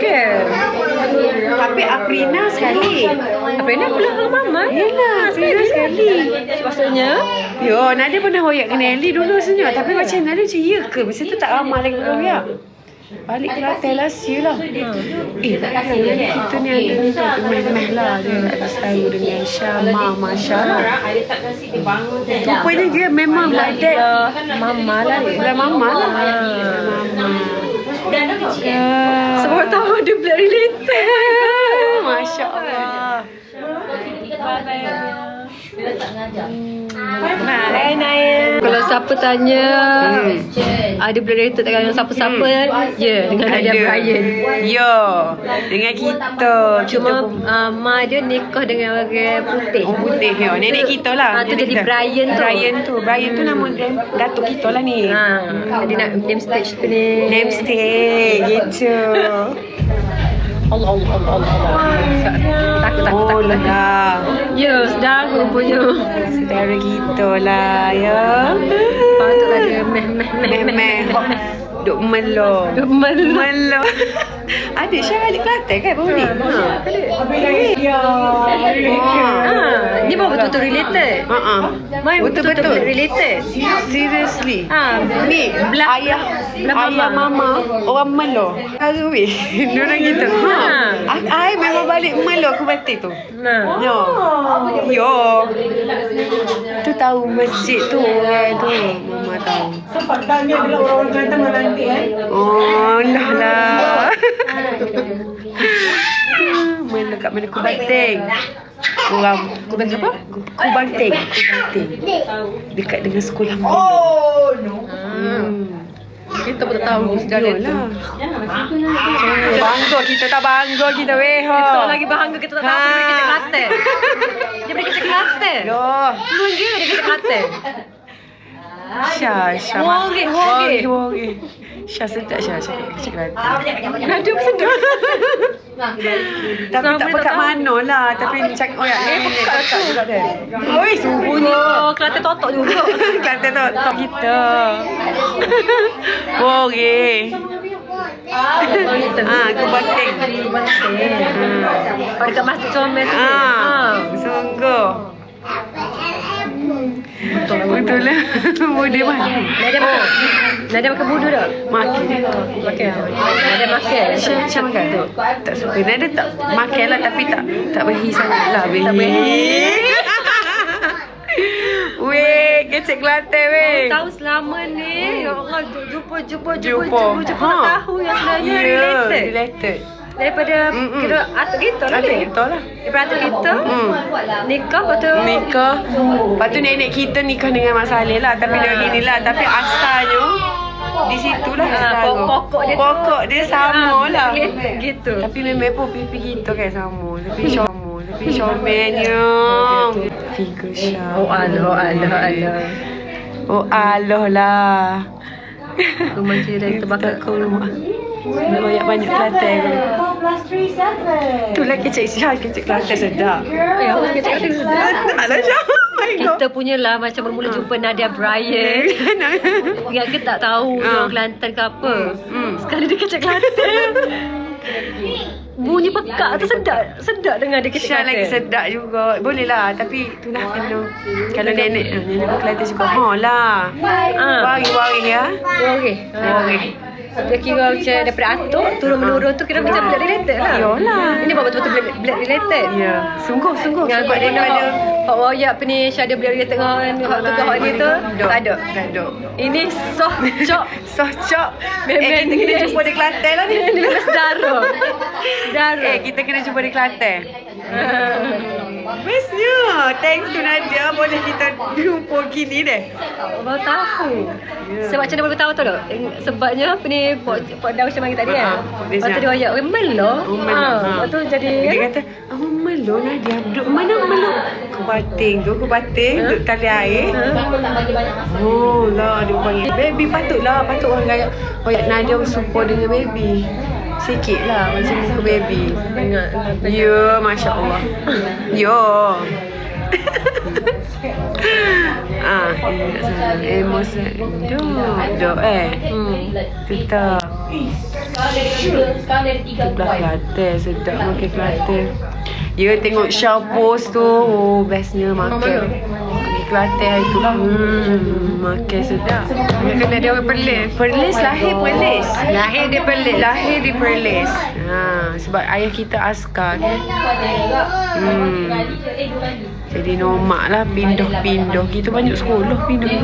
Ke? Tapi Aprina sekali. Apa ini pula dengan mama? Yelah, Aprina sekali. Maksudnya? Yo, Nadia pernah hoyak dengan Ellie dulu senyap. Tapi macam Nadia macam ya ke? Masa tu tak ramai lagi hoyak. Balik Kelantan lah, siu lah. Eh, tak ada. Kita ni ada ni tak temeh-temeh lah. Dia ada selalu dengan Syama, Masya lah. Rupanya dia memang my dad. Mama lah. Bukan mama lah. Mama. Ya. Semua tahu dia blood related. Masya Allah. Hai Naya. Kalau siapa tanya ada blood related dengan siapa-siapa, ya dengan Nadia Brian. Yo, dengan kita. Cuma kita uh, Ma dia nikah dengan orang putih. Oh putih ya. Nenek kita lah. Ah, tu jadi kita. Brian tu. Brian tu. Brian tu nama datuk kita lah ni. Ha, jadi nak name stage tu ni. Name stay gitu. Allah Allah Allah Allah. Allah. Takut takut takut. takut. lah. Ya, sedar punya. Saudara kita lah ya. Patutlah dia meh meh meh meh. Meh meh. Duk melo. Duk melo. Melo. Ada Syah balik Kelantan kan baru ni? Ya. Ha, ni baru betul-betul related. Ha ah. Mai betul-betul related. Seriously. Ha, Ni Belah- ayah belah mama. ayah mama orang Melo. Hari weh. Diorang gitu. Ha. Ai memang balik Melo ke batik tu. Nah. Yo. Yo. Tu tahu masjid tu orang tu. Mama tahu. Sepatutnya adalah orang-orang Kelantan menanti eh. Oh, lah lah. Mana kat mana Kubanting? Orang Kubanting apa? Kubanting. Kubanting. Dekat dengan sekolah. Oh no. Hmm. Kita pun tak tahu sejarah tu. Bangga kita tak bangga kita weh. Kita lagi bangga kita tak tahu dia beri kerja Kelantan. Dia beri kerja Kelantan. Yo. Belum dia dia kerja Kelantan. Syah, Syah. Wongit, wongit. Wongit. Syah sedap Syah, Syah kecil Kelantan. Ada pun sedap. Tapi tak pekat mana lah. Tapi ni cak oh ya, eh pekat tu. juga dia. Oi, oh, Kelantan totok juga. Kelantan tu top kita. Wongit. Ah, aku banting. Oh, dekat masjid comel tu. Ah, sungguh. Betul lah. Mudah mana? Nadia makan. Nadia makan budu tak? Makan. Makan. Nadia makan. Syah makan tu? Tak suka. Nada tak makan lah tapi tak tak behi sangat lah. Tak behi. Weh, kecik Kelantan weh. Tahu selama ni Ya Allah Jumpa Jumpa Jumpa Jumpa. Jumpa Jumpa Ha. tahu yang sebenarnya Ya, related related. Daripada Mm-mm. Kira atuk kita lah ni kita lah. Daripada atuk kita Hmm. Nikah lepas tu Nikah. Lepas tu nenek kita nikah dengan Mak Saleh lah. Tapi dia gini lah. Tapi asalnya di situ lah. Ah, pokok dia Pokok dia sama Ah, lah. related gitu Tapi memang pun pipi kita kan sama. Tapi sama. Tapi comelnya. Figur Syah. Oh Allah Oh Allah Allah Oh Allah lah. Rumah jiran terbakar Takut rumah. Nak banyak banyak Kelantan ke. 4 plus 3, 7. Tu lah kecik Syah. Kecik Kelantan sedap. Ya Allah kita kata sedap. Tak lah Syah. Kita punya lah macam bermula jumpa Nadia Brian Yang kita tak tahu dia Ah. orang Kelantan ke apa Hmm. Sekali dia kecek Kelantan Bunyi pekak tu sedap Sedap dengar dia Syah lagi sedap juga. Boleh lah. Tapi itulah kena. Kalau nenek. ah, Nenek orang Kelantan suka. Ha lah. Ah. Wari-wari ya. Okey. Wari. Dia kira macam daripada atuk turun menurun tu kira macam blood related lah. Yalah. Ini bawa betul-betul blood, blood related. Ya. Sungguh, sungguh. Yang kau dia ada. Hak wayak apa ni Syah ada blood related dengan hak tu hak ni tu tak ada. Tak ada. Ini soh cok. Socok. Memang Eh, kita kena jumpa di Kelantan lah ni. Ini memang sedara. Sedara. Eh, kita kena jumpa di Kelantan. Bestnya. Thanks to Nadia. Boleh kita jumpa gini deh. Baru tahu. Ya. Sebab macam mana baru tahu tu tak? Sebabnya apa ni Pok, pok daun macam tadi kan. Ha. Lepas tu dia "Eh melo." Oh, Melo. Ha, Ha. lepas tu jadi Dia kata, oh Melo Nadia. Duduk mana Melo? Kebating tu, kebating. Duduk tali air. Oh lah dia panggil baby patutlah patut orang kaya kayak Nadia supo dengan baby. Sikit lah macam muka baby. ingat Ya, Masya Allah. Ya. ah, ini nak sana. Emosi. Duk, duk eh. Hmm. Kita. Sekarang dari tiga Belah point. Kelantan sedap makan Kelantan. Ya tengok Shaw post tu. Oh bestnya makan. Kelantan hari tu lah. Hmm, makan sedap. Kena dia orang Perlis. Perlis lahir Perlis. Lahir dia Perlis. Lahir di Perlis. Ha, sebab ayah kita askar kan. Hmm. Jadi normal lah pindah-pindah. Kita banyak sekolah pindah.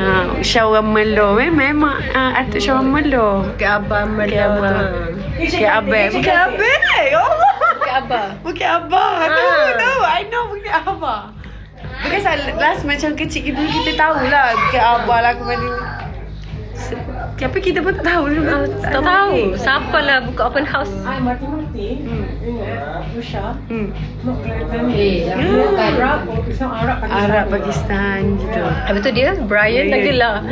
Ha, Syah Melo. Eh, memang uh, Atuk orang Melo. Ke abang Melo tu. Abang. Bukit Abang. Bukit Abang. Oh. Abang. Bukit Abang. Aku Ah. tahu. I know Bukit Abang. Bukan salah. Last macam kecil kita kita tahulah Bukit Abang lah ke mana. Tapi kita pun tak tahu. Ah, Tak tahu. Siapa lah buka open house. Ay, mati-mati. Rusha. Hmm. Eh, Ya, bukan. Arab, Pakistan, Arab, Pakistan. Arab Pakistan gitu. Habis tu dia, Brian lagi lah.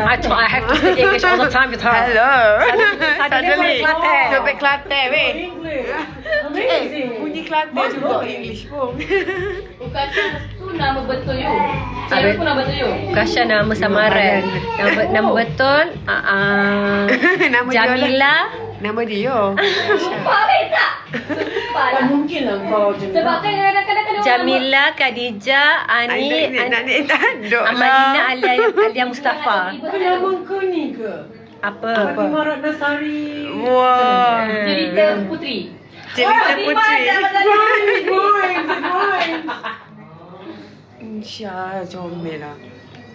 I, try, I have to speak English all the time with her. Hello. Suddenly. Kelantan. Sampai Kelantan weh. English. Eh, Amazing. bunyi Kelantan juga English pun. Bukan tu nama betul you. Saya pun nama betul you. Kasha nama samaran. Nama, nama betul uh, uh, Nama dia lah. Jamila. Nama dia. Sumpah weh tak? Sumpah Tak lah. mungkin lah kau je. Sebab kan kadang-kadang kena Jamila, Khadijah, Ani, Ani, duk Amalina lah. Alia, Alia Mustafa. Kau nama kau ni ke? Apa? Fatimah Ratnasari. Wah. Cerita putri. Cerita putri. Boy, boy. Insya comel lah.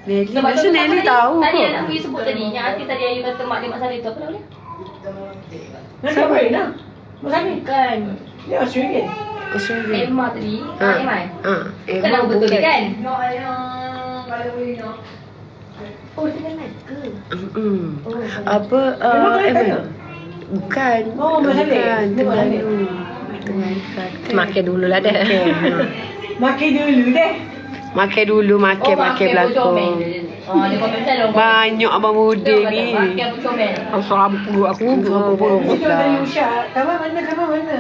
Nelly, masa tu Nelly tadi- tahu Tadi kot. yang aku sebut tadi. Yang nanti tadi Ayu kata mak dia mak Saleh tu. Apa nama dia? Nak kawin lah. Masa ni. Bukan. Dia Australian. Australia. Emma tadi. Ha. Ah, Emma. Ha. Bukan nama betul dia kan? Oh, Oh, dia kan ke? Hmm. Oh, Apa uh, Kelantan Eman? Bukan. Oh, Malay. Bukan. Kelantan. Makan dulu lah dah. Okey, ha. Makan dulu deh. Makan dulu, makan, Oh, makan belakang. Oh. Banyak abang muda ni. Asal perut aku. Tanya Usha, kawan mana, kawan mana?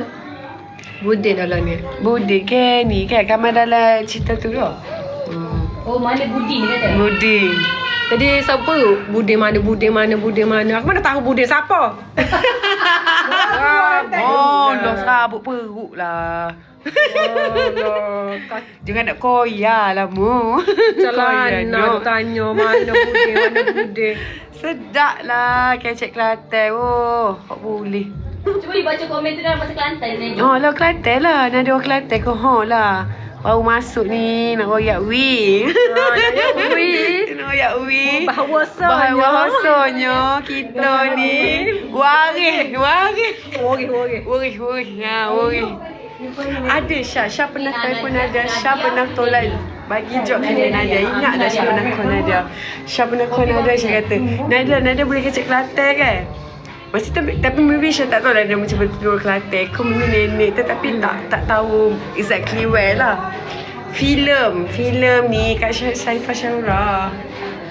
Budin dalam ni. Budi ke ni kan kamar dalam cerita tu. Hmm. Oh, mana Budi ni kata? Budi. Jadi siapa Budin mana, Budin mana, Budin mana. Aku mana tahu Budin siapa? Oh, lo sabuk perut lah. Jangan nak koya lah mu. Jalan nak tanya mana Budin, mana Budin. Sedap lah kecek Kelantan. Oh, tak boleh. Cuba dibaca komen tu dalam bahasa Kelantan dia Oh lah Kelantan lah. Nada orang Kelantan ke ha lah. Baru masuk ni nak royak wi. Ah, nak royak wi. Nak royak wi. Bahawasanya. Bahawasanya kita ni waris, waris. Ori. Waris, waris. Ha, waris. Ada Syah, Syah pernah telefon Nadia, Syah pernah tolak bagi job dengan Nadia. Ingat dah Syah pernah call Nadia. Syah pernah call Nadia, Syah kata, Nadia, Nadia boleh kecek Kelantan kan? Masa tu, tapi maybe Syah tak tahu lah dia macam betul Kelantan. Kau mungkin nenek tetapi tak tak tahu exactly where lah. Filem, filem ni kat Syah Saifah Syahura.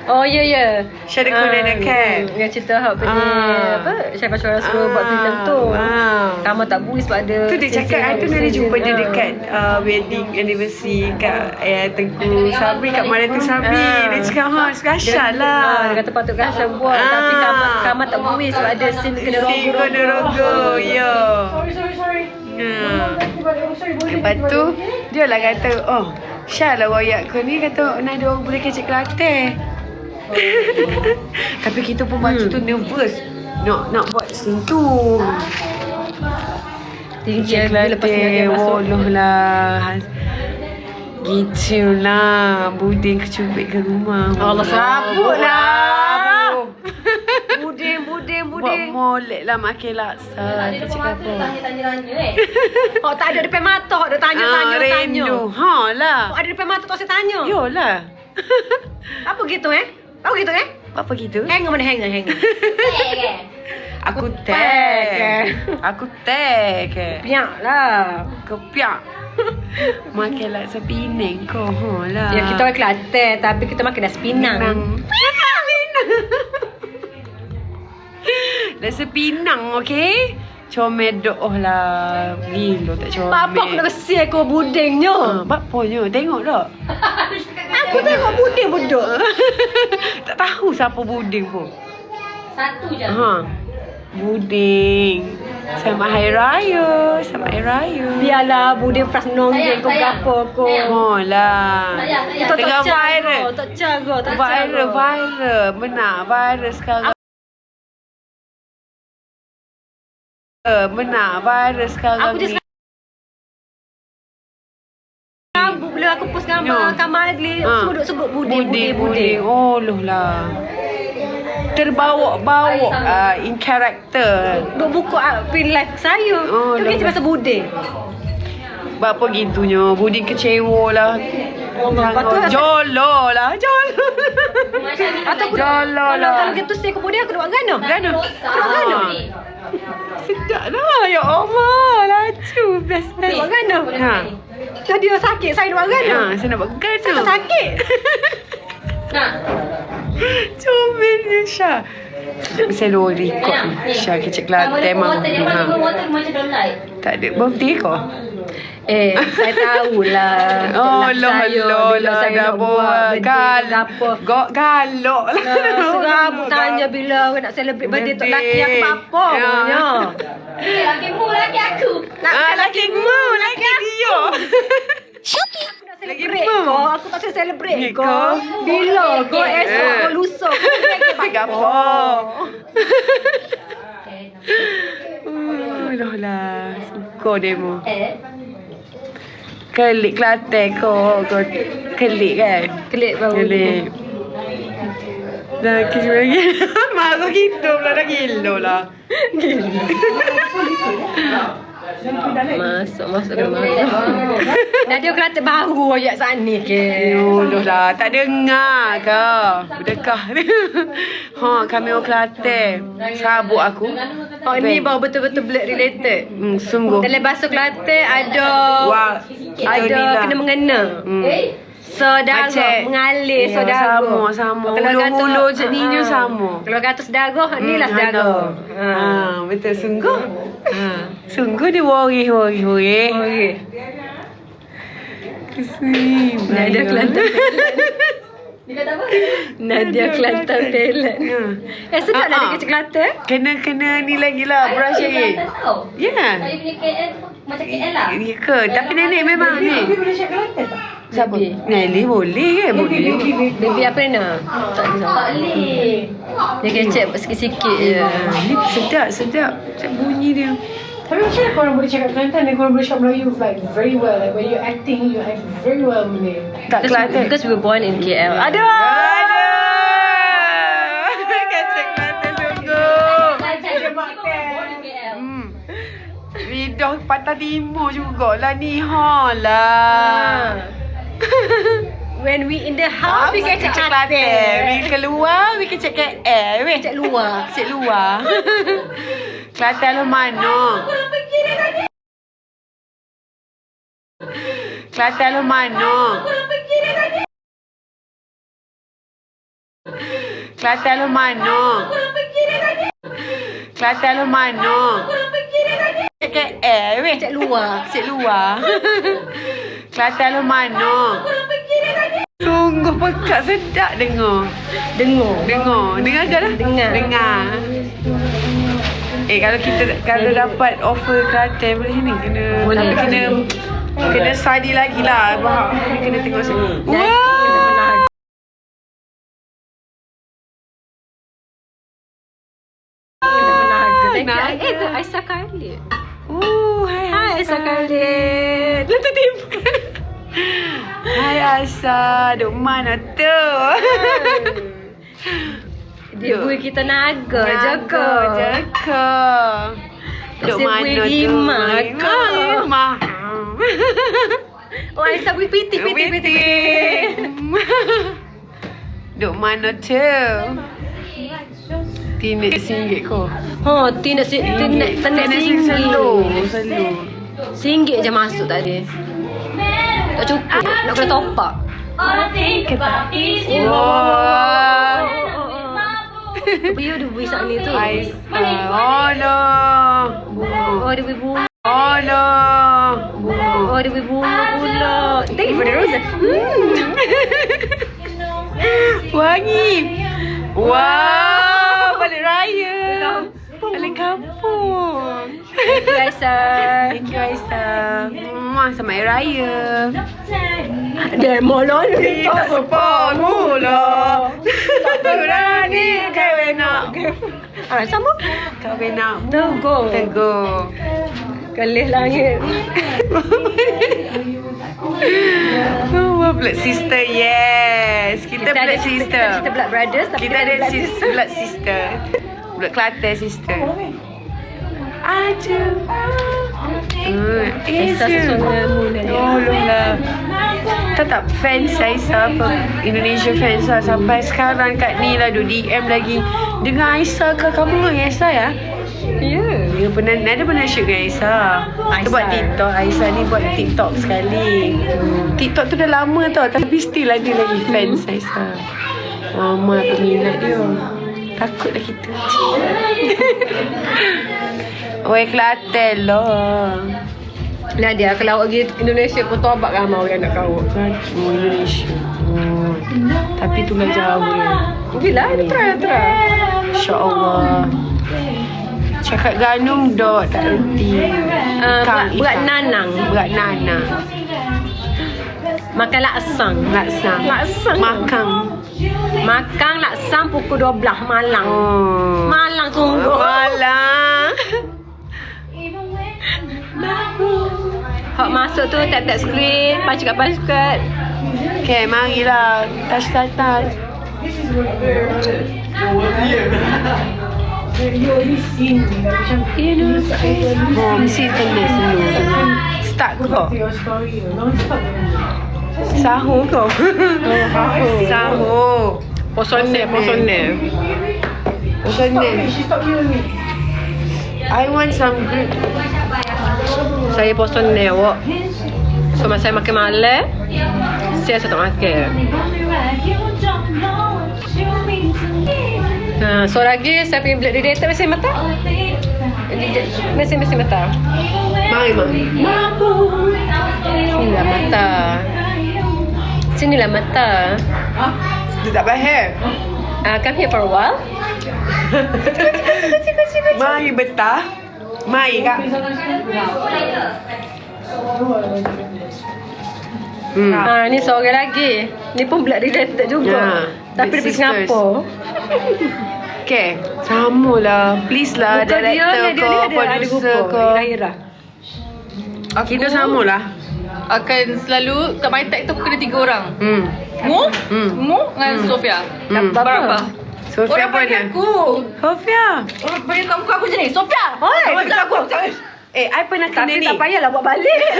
Oh, ya, ya. Syah ada call Nadia kan? Yang cerita hak punya, Ah. apa, Syafah Syurah suruh buat filem tu. Ah. Kamu tak bui sebab ada Tu dia cakap, I tu Nadia jumpa dia dekat uh, wedding anniversary kat eh, Tengku Sabri, kat Maria Tengku Sabri. Ah. Dia cakap, ha, sekasat Dia- lah. ah, Dia kata patut Kasha buat Ah. Tapi Kamat, Kamat tak bui sebab ada scene kena rogo kena rogo, ya. Sorry, sorry, sorry. Ha. Boleh Lepas tu, dia lah kata, oh, Syah lah royak kau ni kata, Nadia orang boleh kecek Kelantan. Tapi kita pun baca tu nervous. Nak nak buat scene tu. Tinggi lagi lepas ni dia masuk lah. Gitu lah. Buding kecubit ke rumah. Allah sabut lah. Abu. Buding, buding, Buat buding molek lah makin laksa. Tak ada Dia depan cakap apa? tanya-tanya-tanya eh. Oh tak ada depan mata Dia tanya, Ah, tanya, tanya Rindu. Ha lah. Oh ada depan mata tak saya tanya Yolah. Apa gitu eh? Apa gitu eh? Apa gitu? Hanger mana hanger, hanger Eh kan? Aku tag. Aku tag. Piak lah Kepiak. Makan laksa Penang kau. Lah. Ya kita orang Kelantan Tapi kita makan nasi pinang Pinang. Pinang. Laksa Pinang, okey? Comel doh lah. Gila tak comel. Apa aku nak kesi aku budingnya Ha, bapaknya tengok tak? Aku tengok buding buduk tak tahu siapa buding pun. Satu je. Ha. Buding. Sama Hari Raya. Sama Hari Raya. Biarlah budin pras nonggeng kau ko. sayang. Oh lah. Tak payah, tak viral. tak cago, tak Viral, viral. Benar, viral sekarang. Eh, Benar, viral sekarang Aku ni. Bila aku post gambar Ya. Kamal Adli Ha. Semua duk sebut budin, budin. buding. Oh, loh lah. Terbawa-bawa uh, in character. Duk buku uh, pin live saya. Oh, tu kerja pasal budin. Berapa gitunya? Buding kecewa lah. Oh, Jolo lah, jolo. Atau aku Jolo kalau, lah. kalau gitu saya kemudian aku duk buat gana. Gana. Gana. Ah. Sedap lah. Ya Allah. Laju. Best, best. Buat gana. Ha. Tadi dia sakit saya duk buat gana. Ha, saya nak buat Tak gana. sakit. Nak. Comel je Syah. Saya luar record ni. Syah kecil Kelantan memang. Macam dalam light. Tak ada birthday kau? Eh, saya tahulah. Oh, loh, saya loh, lah, saya dah buat Gal. Gok galok lah. Tanya bila nak celebrate birthday tu laki aku apa Ya. punya. Laki mu, laki aku. Ah, laki mu, laki dia. Lagi Lagi kau, aku tak boleh celebrate Ni kau. kau. Bila kau esok kau lusa kau Bagi apa? Loh lah. Suka demo. Eh. Kelik Kelantan kau. Kau kelik kan? Kelik bau. Kelik. Dah kis lagi. Kau hidup lah dah gila lah. Masuk, masuk ke masuk. Nadia Kelantan baru ayat saat ni ke. Yuluh lah. Tak dengar kau. Berdekah. ha, kami orang Kelantan. Sabuk aku. Oh ni baru betul-betul blood related. Hmm, sungguh. Dalam bahasa Kelantan ada Wah, kita ada lah. kena mengena. Hmm. Eh. Saudara Macam- mengalir Ya, saudara. sama, sama. Kalau Ulu-ulu je ni Ah, je ah. sama. Kalau kata saudara, ni lah Hmm, saudara. ada. Ha. Ha, betul sungguh. Ha, sungguh dia worry worry. Okey. Kesini. Nadia Kelantan. Dia kata apa? Nadia Kelantan pelet. Eh sedap Ah, lah ah. dia kecil Kelantan. Kena kena ni lagi lah brush lagi. Ya. Saya punya KL tu macam KL lah. Ya ke? Tapi nenek memang ni. boleh cakap Kelantan tak? Siapa? Nelly boleh ke? Boleh. Baby apa ni nak? Tak boleh. Dia kecek sikit-sikit je. Ni sedap sedap. Macam bunyi dia. Tapi macam mana korang boleh cakap Kelantan dan korang boleh cakap Melayu like very well. Like when you're acting, you act very well Malay. Tak Kelantan. because we were born in KL. Aduh! Aduh. Patah timur jugalah ni ha lah. When we in the house, we can cakap Kelantan. Kelantan. We keluar, we can cakap eh. Weh. Cak luar. Cik luar. Kelantan lu mana? Kelantan lu mana? Kelantan lu mana? Kelantan lu mana? Cakap eh weh. Luar. Cik luar. Kelantan lu mana? Sungguh pekat sedap dengar. Dengar. Dengar. Dengar ke lah? Dengar. Dengar. Eh kalau kita kalau dapat offer Kelantan boleh sini kena Boleh. tapi kena kena study lagi lah. Kena tengok sini. Wah. Thank you. Nak Eh, tu. Aisyah Khalid. Oh, hai Aisyah Khalid. Lu tertipu. Hai Asa, duk mana tu? Dia bui kita naga je ke? Jaga. Duk mana bui tu? Ke? Rima. Oh Aisyah bui piti piti piti. Duk mana tu? Tina singgit ko. Oh, tina si tina tina Tina singgit. selalu, selalu. Singgit je masuk tadi. Tak cukup. Nak kena top up. I is you. Wah. Dia dia bui saat ni tu. Ais. Oh no. Oh, dia bui bunga. Oh no. Oh, dia bui bunga pula. Thank you for the rose. Hmm. Wangi. Wow, balik raya. Raya. Paling kampung. Thank you Aisyah. Thank you Aisyah. Muah selamat Hari Raya. Demo lah ni. Tak sepah mula. Berani kahwin nak. Ah, sama. Kahwin nak. Teguh. Teguh. Kelih langit. Oh, blood sister, yes. Kita, blood ada- sister. Kita, kita blood brothers tapi Kita ada blood sister, blood sister. Blood Kelantan sister. Aja. Hmm, Aisyah. Tolonglah. Tetap fans Aisyah apa Indonesia fans lah sampai sekarang kat ni lah duk DM lagi dengan Aisyah ke kamu dengan Aisyah ya? Ya. Dia pernah Nada pernah shoot dengan Aisyah. Dia buat. TikTok. Aisyah ni buat TikTok sekali. TikTok tu dah lama tau tapi still ada lagi fans Aisyah. Mama peminat dia. Takutlah kita. Oi Kelantan lah. Nadia kalau awak pergi Indonesia pun tobat ramai orang nak kawak kan. Oh, Indonesia. Oh. Tapi tu lah jauh dia. Bila ada try try. InsyaAllah. Cakap ganung dot tak reti. Ah, Ikan, berat- nanang. Berat nanang. Makan laksang. Laksang. Laksang. Makan. Makan laksang pukul 12 malam. Oh. Malang sungguh. Malang. Hak masuk tu tap-tap skrin, pacikat-pacikat. Okay, marilah. Touch, touch, touch. You already seen me. Like, macam Oh, mesti kena senyum. Start kau. You know. Sahur kau. Sahur. Macam Stop ni. it. She stopped you me. I want some good. Saya posone awak. So masa saya makan malam, saya tak makan. Ha, so lagi saya pergi beli radiator mesin mata. Mesin-mesin mata. Mari, mari. Sinilah mata. Sinilah mata. Dia tak faham. Uh, come here for a while. Mari betah. Mari kak. Hmm. Ah, ni seorang lagi. Ni pun black related juga. Ya, Tapi dia pergi. Singapura. Okay. Sama lah. Please lah. Dia director ni, dia ni ada, ada producer rupa. ke. Ira-ira. Kita sama lah. akan selalu kat my tag tu kena tiga orang. Hmm. Mu, Hmm. Mu dengan Sofia. Hmm. Berapa? Sofia Orang panggil aku. Sofia. Orang panggil kamu aku je ni. Sofia. Oi, Orang panggil aku. Eh, I pernah kena Tapi ni. tak payahlah buat balik.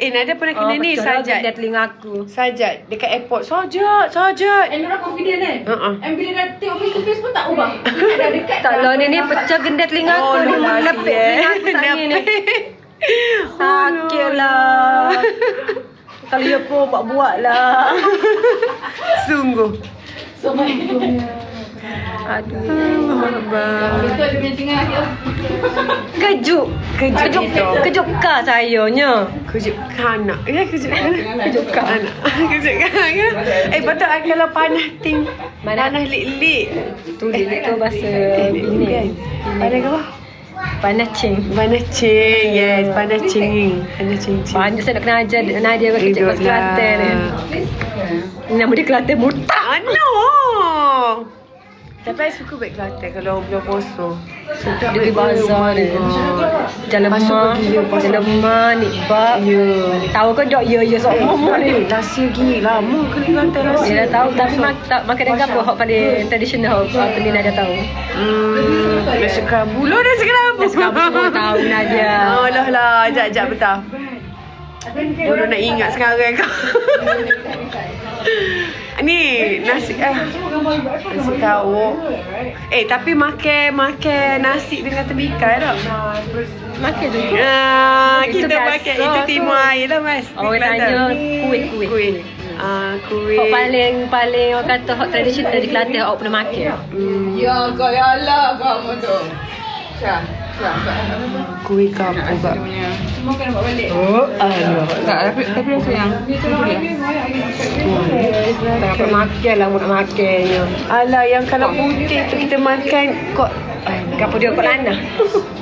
Eh, Nada pernah kena ni. betul lah, Sajat. Dia telinga aku. Sajat. Dekat airport. Sajat. Sajat. And orang confident kan? Uh-uh. And bila dah tengok face to face pun tak ubah. Dah dekat. Tak lah, ni ni pecah gendet telinga aku. Ni lah, melepit telinga aku tak ni ni. Sakit lah. Kalau dia pun buat-buat lah. Sungguh. Aduh. Dia. Kejuk. Kejuk. kita. Kejuk kah sayanya. Kejut kanak. Ya, kejut kanak. Kejut kah. Anak. Kejut kanak kan? Eh, betul I kalau panah ting. Panah lik-lik. Tu dia tu bahasa Eh, ini. kan? Panah ke apa? Panah cing. Panah cing. Yes, panah cing. Panah cing cing. Banyak saya nak kena ajar Nadia bagi kerja Hidup pas Kelantan ni. lah. Nama dia Kelantan mutak. Ah, no. Tapi I suka baik Kelantan kalau bulan puasa. Sedap Dia pergi bazar ni. Jalan Masuk lemah. dia pasal- Jalan lemah, nikbab. Ya. Tahu kau dok ya ya sok mama ni. Eh, Rahsia gini lama ke ni Kelantan rahsia. Dia dah tahu tapi mak tak makan dengan apa hak paling tradisional hak apa ni Nadia tahu. Hmm, nasi kerabu lah nasi kerabu. Nasi kerabu tahu Nadia. Oh lah lah, jap jap betah. Bodoh nak ingat sekarang kau. Ni nasi eh nasi kawok. Eh tapi makan makan nasi dengan tembikar tak? Makan juga. Ah, Itu kita makan itu tu. timur air lah mas. Orang tanya kuih-kuih. Kuih. Ah, kuih. Hak paling paling orang kata hak tradisional di Kelantan hak pernah makan. Hmm. Ya kau ya Allah kamu tu. Kuih kapur kak. Oh, alah. Tak, tapi tapi rasa yang Tak dapat makan lah nak makannya. Alah, yang kalau putih tu kita makan kok Kapur dia kot lana.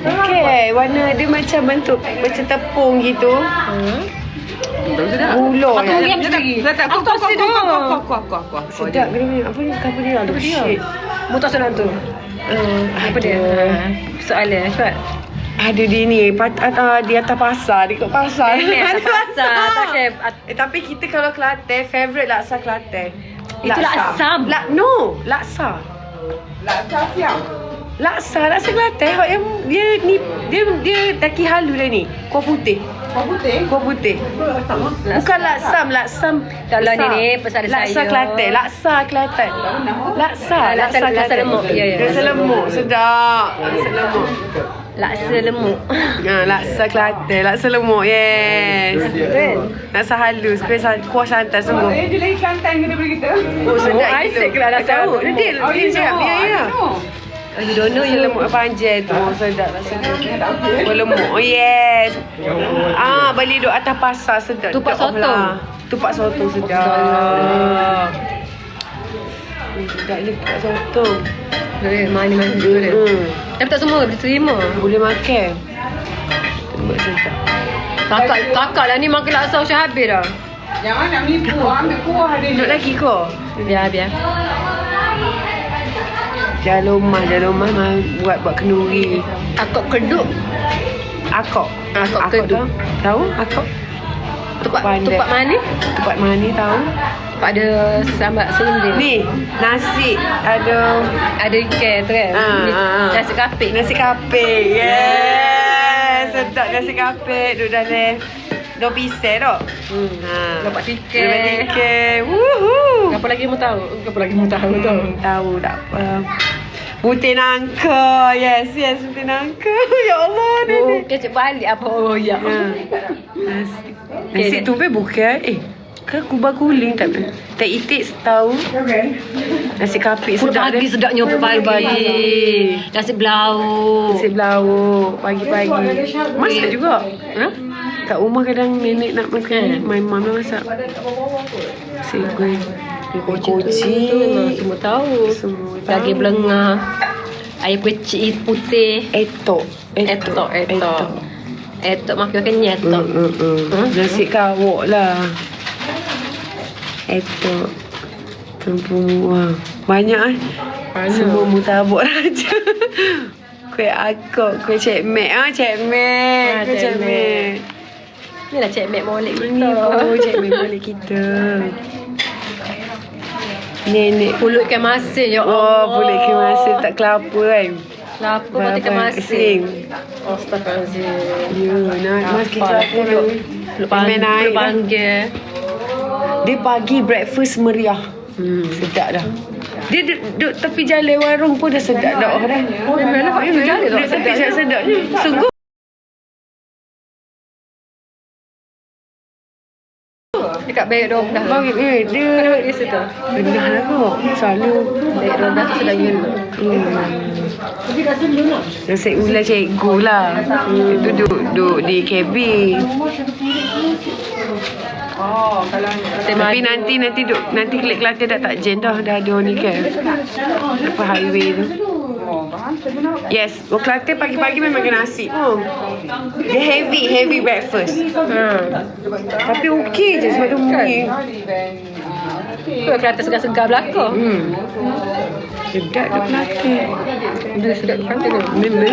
Okay, warna dia macam bentuk macam tepung gitu. Hmm. Gula Makan ya. diam sendiri. Tak tak kuah kuah kuah kuah kuah kuah. Sedap? Apa ni? Apa dia? Apa dia? Mutas senang tu. Uh, Apa dia? Ha. Soalan cepat. Ada di ni, pat, uh, di atas pasar, di kat pasar. Eh, atas pasar, tak share. Eh, tapi kita kalau Kelantan, favourite laksa Kelantan. Itu laksam. La, no, laksa. Laksa siap. Laksa, laksa Kelantan. Hak yang dia ni, dia dia daki halu dah ni. Kuah putih. Kuah putih? Kuah putih. Bukan laksam, laksam. Tak lah ni besar. ni, pasal ada Laksa. Kelantan, laksa Kelantan. Laksa, Ah, laksa- laksa Kelantan. lemuk, ya, ya. Laksa lemuk, sedap. Laksa lemuk. Laksa lemuk. Ha, laksa Kelantan, laksa lemuk, yes. Laksa halus, kuah santan sungguh. Eh, dia lagi Kelantan ke daripada kita? Oh, sedap Oh. Isaac ke laksa tahu. lemuk? Dia, dia, Oh, dia ya, ya. Oh, you don't know you. lemuk panjang tu, oh, sedap laksa lemuk. Kuah lemuk, oh yes. Ah, beli duk atas pasar sedap. Tupak sotong. lah. Tupak sotong sedap. Hmm, Sedap ni tupak sotong. Eh, mana-mana tu dia. Hmm. Tapi tak semua boleh terima. Boleh makan. Tupak sedap. Kakak kakak lah ni makan laksa macam habis dah. Jangan nak menipu. Ambil kuah dia. Duduk lagi kau? Biar biar. Jalomah, jalomah mah buat buat kenduri. Kakak keduk. Akok. Akok Akok keduk. tahu? Akok? Tupak Pandai. tupak mana? Tempat mani tahu? Tupak ada sambat serunding. Ni, nasi ada Ada ikan tu kan. Ah, Ni ah, ah. Nasi kapik. nasi kapek. Yes. Sedap nasi kapek duduk dalam dua pisau tak? Hmm. Ha. Dapat tiket. Dapat tiket. Woohoo. Apa lagi mau tahu? Apa lagi mau tahu tu? Hmm, tahu tak apa. Putih nangka. Yes, yes, putih nangka. ya Allah, Oh, nenek. kecik balik apa? Oh, ya. Ha. Nasi, nasi tu pun bukan. Eh, ke kubah guling tak? Tak itik tahu. Nasi kapik sedap pagi dia. sedapnya pagi. Nasi belau. Nasi belauk pagi-pagi. Masak juga. Ha? Kat rumah kadang nenek nak makan. My mum nak masak. Koci. Tu memang semua tahu. Semua tahu. Daging belengah. Air kucing putih. Etok. Etok, etok. Etok makan kenyat Mm, mm, mm. Hmm? Nasi kawok lah. Etok. Tempuh. Banyak eh. Banyak. Semua mutabak raja. kuih akok, kuih cek mek. Ah, cek mek. Ah, Kuih cek cek mek. Ni lah cik mek molek Ni kita. oh, cek mek balik kita. Nenek. Pulut ikan masin ya Oh, Allah. boleh ke masa tak kelapa kan. Kelapa kau ikan masin. Sing. Astagfirullahaladzim. Ya, nak mas kita pulut. Pulut panggil. Dia pagi breakfast meriah. Hmm. Sedap dah. Dia duduk, duduk tepi jalan warung pun dah sedap dah. Oh, dah. Memang lah, memang jalan tak Duduk tepi sedap. jalan sedapnya. Sungguh. Dekat dua dah. Bagi, eh, dia dia situ? rendah lah kok. Selalu. Dua dah tu sudah yellow. Nasi ular cikgu lah. Hmm. Duduk, duduk di kabin. Oh, kalau Tapi nanti nanti duk nanti klik Kelantan dah tak jam dah dah ada ni kan. Apa highway tu. Yes, oh Kelantan pagi-pagi memang makan nasi pun. Dia heavy, heavy breakfast. Ha. Tapi okey je sebab dia mungkin. Tu kereta segar-segar belakang. Hmm. Sedap dia Kelantan. Dia sedap kereta tu. Memang.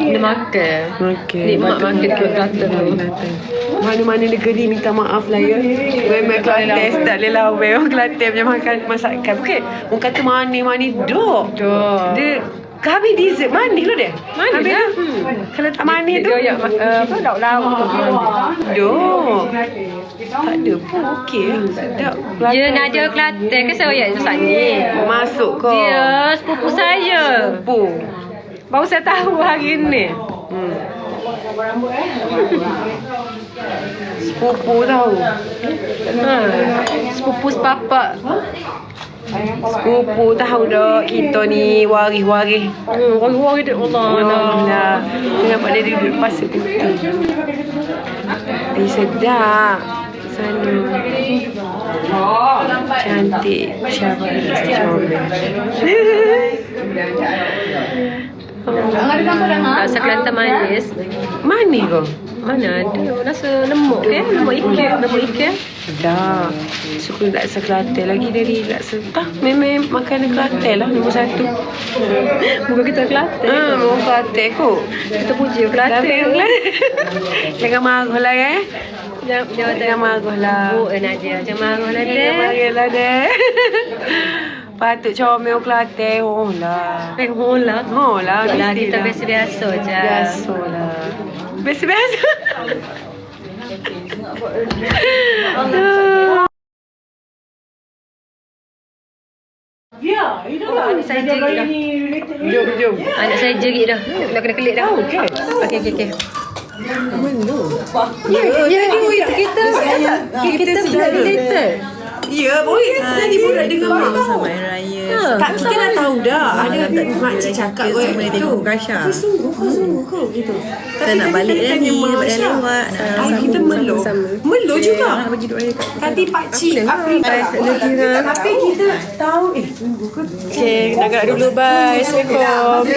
Dia makan. Okey. Ni mak makan tu kereta tu. Mana-mana negeri minta maaf lah ya. Memang Kelantan tak boleh lawan. Orang Kelantan punya makan masakan. Bukan. Orang kata manis-manis. Dok. Dok. Dia Kami dessert manis tu dia. Manis Habis lah. tu, Kalau tak manis tu. Dia ya apa daun lauk. Dok. Tak ada pun okey lah. Sedap. Dia Nadia Kelantan ke saya yang sesat ni. Masuk kau. Dia sepupu saya. Sepupu. Baru saya tahu hari ni. Hmm. Sepupu tahu. Ha. Sepupu sepapak. Sepupu tahu dah kita ni waris-waris. Hmm, orang-orang dia Allah. Alhamdulillah. Kenapa dia duduk lepas sepupu? Eh, sedap. Sana. Cantik. Syabas. Comel. Rasa Kelantan manis. Manis kau? Mana ada rasa lemuk ke? Lemuk ikan, lemuk ikan. Dah. Suka laksa Kelantan lagi dari laksa. Tak, memang makanan Kelantan lah nombor satu. Muka kita Kelantan. Ha, nombor Kelantan kot. Kita puji Kelantan. Kelantan. Jangan marah lah eh. Jangan jangan Jangan marah lah. Oh, nak dia. Jangan marah lah Jangan marah lah deh. Patut comel Kelantan. Oh lah. Eh, hola. Oh lah. Lah kita biasa-biasa je. Biasa lah. Biasa-biasa. Yeah, you know lah. Saya jerit dah. Jom, jom. Anak saya jerit dah. Dah kena kelik dah. Okay. Okey, okey, okey. Ya, Ya, kita kita kita sudah related. Ya, boleh. Tadi budak dengar mak sama raya. Tak, kita dah tahu dah. Ada makcik cakap Kita boleh tengok Kasha. Sungguh kau, sungguh kau gitu. Kita nak balik dah ni, balik lewat. Kita melo. Melo juga. nak bagi doa dekat Tadi pakcik Afrika. Tapi kita tahu eh sungguh ke. Okay, nak dulu bye. Assalamualaikum.